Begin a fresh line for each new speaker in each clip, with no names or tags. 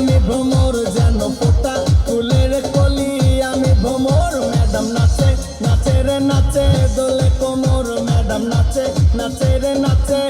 আমি ভ্রমর যেন পোতা, ফুলের কলি আমি ভ্রমর। ম্যাডাম নাচে নাচে রে নাচে, দোলে কোমর, ম্যাডাম নাচে নাচে রে নাচে।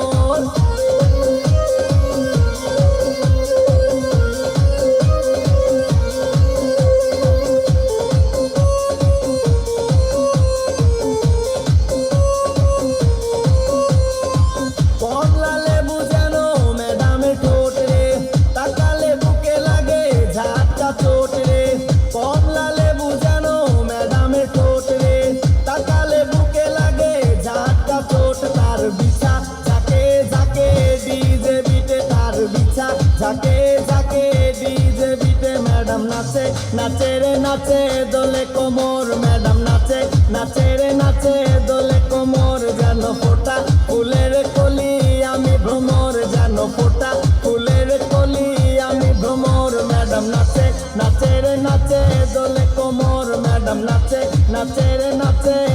ডিজে বিটে ম্যাডাম নাচে নাচে রে নাচে দোলে কোমর, ম্যাডাম নাচে নাচে রে নাচে দোলে কোমর, যেন ফোটা ফুলের কলি আমি ভ্রমর, যেন ফোটা ফুলের কলি আমি ভ্রমর, ম্যাডাম নাচে নাচে রে নাচে দোলে কোমর, ম্যাডাম নাচে নাচে